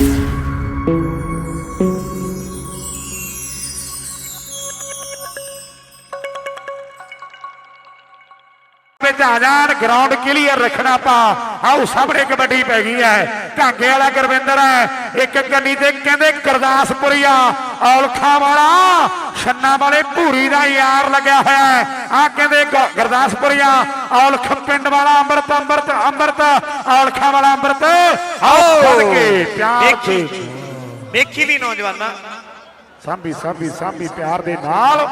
Música ਵਿੱਚ ਆ ਜਾਣ ਗਰਾਊਂਡ ਕਲੀਅਰ ਰੱਖਣਾ ਪਾ। ਆਓ ਸਾਹਮਣੇ ਕਬੱਡੀ ਪੈ ਗਈ ਹੈ। ਢਾਂਗੇ ਵਾਲਾ ਗੁਰਵਿੰਦਰ ਹੈ। ਇੱਕ ਕੰਨੀ ਤੇ ਕਹਿੰਦੇ ਗੁਰਦਾਸਪੁਰੀਆ ਔਲਖਾਂ ਵਾਲਾ ਛੰਨਾ ਵਾਲੇ ਭੂਰੀ ਦਾ ਯਾਰ ਲੱਗਿਆ ਹੋਇਆ ਹੈ। ਆ ਕਹਿੰਦੇ ਗੁਰਦਾਸਪੁਰੀਆ ਔਲਖ ਪਿੰਡ ਵਾਲਾ ਅੰਮ੍ਰਿਤ ਅੰਮ੍ਰਿਤ ਅੰਮ੍ਰਿਤ ਔਲਖਾਂ ਵਾਲਾ ਅੰਮ੍ਰਿਤ। ਆਓ ਫੜ ਕੇ ਪਿਆਰ ਦੇਖੀ ਤੇ ਦੇਖੀ ਵੀ ਨੌਜਵਾਨਾਂ। ਸਾਂਭੀ ਸਾਂਭੀ ਸਾਂਭੀ ਪਿਆਰ ਦੇ ਨਾਲ।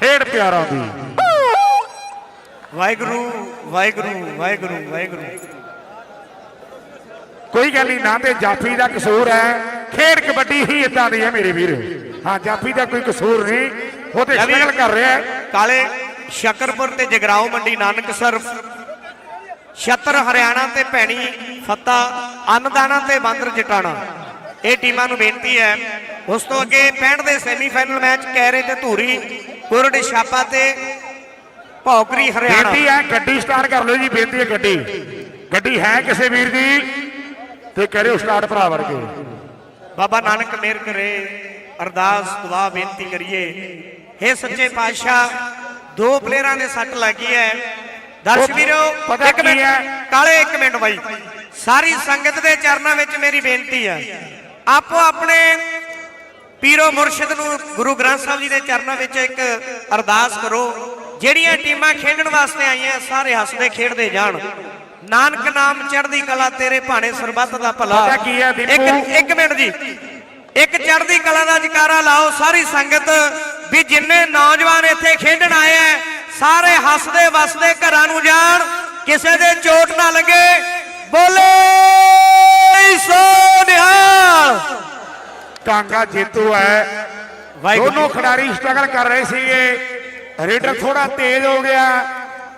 ਖੇਡ ਪਿਆਰਾਂ ਦੀ। ਵਾਹਿਗੁਰੂ ਵਾਹਿਗੁਰੂ ਵਾਹਿਗੁਰੂ ਵਾਹਿਗੁਰੂ। ਕੋਈ ਗੱਲ ਨਹੀਂ ਨਾ ਤੇ ਜਾਫੀ ਦਾ ਕਸੂਰ ਹੈ। ਖੇਡ ਕਬੱਡੀ ਹੀ ਇਦਾਂ ਦੀ ਹੈ ਮੇਰੇ ਵੀਰ। ਹਾਂ ਜਾਫੀ ਦਾ ਕੋਈ ਕਸੂਰ ਨਹੀਂ। ਉਹ ਤੇ ਸਟਰਗਲ ਕਰ ਰਿਹਾ ਕਾਲੇ ਸ਼ਕਰਪੁਰ ਤੇ ਜਗਰਾਉ ਮੰਡੀ ਨਾਨਕਸਰ। ਛਤਰ ਹਰਿਆਣਾ ਤੇ ਭੈਣੀ ਫੱਤਾ ਅੰਨਦਾਨਾ ਤੇ ਬਾਂਦਰ ਜਟਾਣਾ। ਇਹ ਟੀਮਾਂ ਨੂੰ ਬੇਨਤੀ ਹੈ। ਉਸ ਤੋਂ ਅੱਗੇ 65 ਦੇ ਸੈਮੀਫਾਈਨਲ ਮੈਚ ਕੈਰੇ ਤੇ ਧੂਰੀ ਕੁਰੜ ਛਾਪਾ ਤੇ ਭੌਕਰੀ ਹਰਿਆਣਾ। ਬੇਨਤੀ ਹੈ ਗੱਡੀ ਸਟਾਰਟ ਕਰ ਲਓ ਜੀ ਬੇਨਤੀ ਹੈ ਗੱਡੀ। ਗੱਡੀ ਹੈ ਕਿਸੇ ਵੀਰ ਦੀ ਤੇ ਕਰਿਓ ਸਟਾਰਟ ਭਰਾ ਵਰਗੇ। ਬਾਬਾ ਨਾਨਕ ਮਿਹਰ ਕਰੇ ਅਰਦਾਸ ਦੁਆ ਬੇਨਤੀ ਕਰੀਏ। हे ਸੱਚੇ ਪਾਤਸ਼ਾਹ ਦੋ ਪਲੇਅਰਾਂ ਦੇ ਸੱਟ ਲੱਗੀ ਹੈ। ਦਰਸ਼ਕ ਵੀਰੋ ਪਤਾ ਇੱਕ ਕੀ ਮਿੰਟ ਹੈ? ਕਾਲੇ ਇੱਕ ਮਿੰਟ ਬਾਈ। ਸਾਰੀ ਸੰਗਤ ਦੇ ਚਰਨਾਂ ਵਿੱਚ ਮੇਰੀ ਬੇਨਤੀ ਹੈ। ਆਪੋ ਆਪਣੇ ਪੀਰੋ ਮੁਰਸ਼ਿਦ ਨੂੰ ਗੁਰੂ ਗ੍ਰੰਥ ਸਾਹਿਬ ਜੀ ਦੇ ਚਰਨਾਂ ਵਿੱਚ ਇੱਕ ਅਰਦਾਸ ਕਰੋ। ਜਿਹੜੀਆਂ ਟੀਮਾਂ ਖੇਡਣ ਵਾਸਤੇ ਆਈਆਂ ਸਾਰੇ ਹੱਸਦੇ ਖੇਡਦੇ ਜਾਣ। ਨਾਨਕ ਨਾਮ ਚੜ੍ਹਦੀ ਕਲਾ ਤੇਰੇ ਭਾਣੇ ਸਰਬੱਤ ਦਾ ਭਲਾ। ਪਤਾ ਕੀ ਹੈ ਦੀਪੂ? ਇੱਕ ਇੱਕ ਮਿੰਟ ਜੀ। ਇੱਕ ਚੜ੍ਹਦੀ ਕਲਾ ਦਾ ਜਕਾਰਾ ਲਾਓ ਸਾਰੀ ਸੰਗਤ ਵੀ ਜਿੰਨੇ ਨੌਜਵਾਨ ਇੱਥੇ ਖੇਡਣ ਆਏ ਐ ਸਾਰੇ ਹੱਸਦੇ ਵਸਦੇ ਘਰਾਂ ਨੂੰ ਜਾਣ। ਕਿਸੇ ਦੇ ਚੋਟ ਨਾ ਲੱਗੇ। ਬੋਲੇ ਸੋ ਨਿਹਾਲ। ਕਾਂਗਾ ਜੇਤੂ ਹੈ। ਵਾਹਿਗੁਰੂ ਦੋਨੋਂ ਖਿਡਾਰੀ ਸਟਰਗਲ ਕਰ ਰਹੇ ਸੀਗੇ। ਰੇਡਰ ਥੋੜਾ ਤੇਜ਼ ਹੋ ਗਿਆ।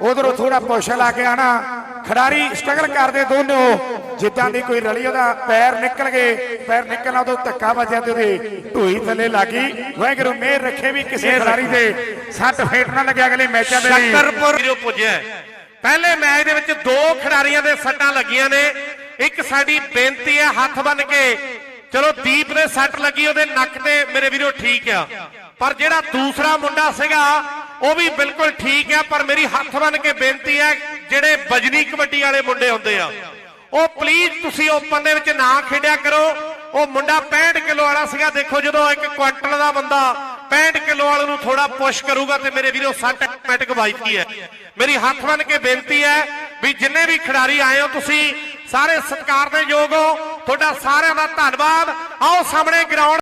ਉਧਰੋਂ ਥੋੜਾ ਪੁਸ਼ ਲਾ ਕੇ ਆਣਾ ਖਿਡਾਰੀ ਸਟਰਗਲ ਕਰਦੇ ਦੋਨੋਂ। ਜਿੱਦਾਂ ਦੀ ਕੋਈ ਰਲੀ ਉਹਦਾ ਪੈਰ ਨਿਕਲ ਗਏ। ਪੈਰ ਨਿਕਲਣਾ ਉਦੋਂ ਧੱਕਾ ਵੱਜਿਆ ਤੇ ਉਹਦੇ ਢੂਈ ਥੱਲੇ ਲੱਗੀ ਵਾਹਿਗੁਰੂ ਮਿਹਰ ਰੱਖੇ ਵੀ ਕਿਸੇ ਖਿਡਾਰੀ ਦੇ। ਸੱਟ ਫੇਟ ਨਾ ਲੱਗਿਆ ਅਗਲੇ ਮੈਚਾਂ ਦੇ ਲਈ। ਸ਼ੱਕਰਪੁਰ ਵੀਰੋ ਪੁੱਜਿਆ। ਪਹਿਲੇ ਮੈਚ ਦੇ ਵਿੱਚ ਦੋ ਖਿਡਾਰੀਆਂ ਦੇ ਸੱਟਾਂ ਲੱਗੀਆਂ ਨੇ। ਇੱਕ ਸਾਡੀ ਬੇਨਤੀ ਹੈ ਹੱਥ ਬੰਨ ਕੇ। ਚਲੋ ਦੀਪ ਨੇ ਸੱਟ ਲੱਗੀ ਉਹਦੇ ਨੱਕ ਤੇ। ਮੇਰੇ ਵੀਰੋ ਠੀਕ ਆ। ਪਰ ਜਿਹੜਾ ਦੂਸਰਾ ਮੁੰਡਾ ਸੀਗਾ ਉਹ ਵੀ ਬਿਲਕੁਲ ਠੀਕ ਹੈ ਪਰ ਮੇਰੀ ਹੱਥ ਬੰਨ ਕੇ ਬੇਨਤੀ ਹੈ ਜਿਹੜੇ ਬਜਨੀ ਕਬੱਡੀ ਵਾਲੇ ਮੁੰਡੇ ਹੁੰਦੇ ਆ, ਉਹ ਪਲੀਜ਼ ਤੁਸੀਂ ਓਪਨ ਦੇ ਵਿੱਚ ਨਾ ਖੇਡਿਆ ਕਰੋ। ਉਹ ਮੁੰਡਾ 65 ਕਿਲੋ ਵਾਲਾ ਸੀਗਾ, ਦੇਖੋ ਜਦੋਂ ਇੱਕ ਕੁਆਂਟਲ ਦਾ ਬੰਦਾ 65 ਕਿਲੋ ਵਾਲੇ ਨੂੰ ਥੋੜਾ ਪੁਸ਼ ਕਰੂਗਾ ਤੇ ਮੇਰੇ ਵੀਰੋ ਸੱਟ ਆਟੋਮੈਟਿਕ ਵੱਜਦੀ ਹੈ। ਮੇਰੀ ਹੱਥ ਬੰਨ ਕੇ ਬੇਨਤੀ ਹੈ ਵੀ ਜਿੰਨੇ ਵੀ ਖਿਡਾਰੀ ਆਏ ਹੋ ਤੁਸੀਂ, ਸਾਰੇ ਸਤਿਕਾਰ ਦੇ ਯੋਗ ਹੋ। ਤੁਹਾਡਾ ਸਾਰਿਆਂ ਦਾ ਧੰਨਵਾਦ। ਆਓ ਸਾਹਮਣੇ ਗਰਾਊਂਡ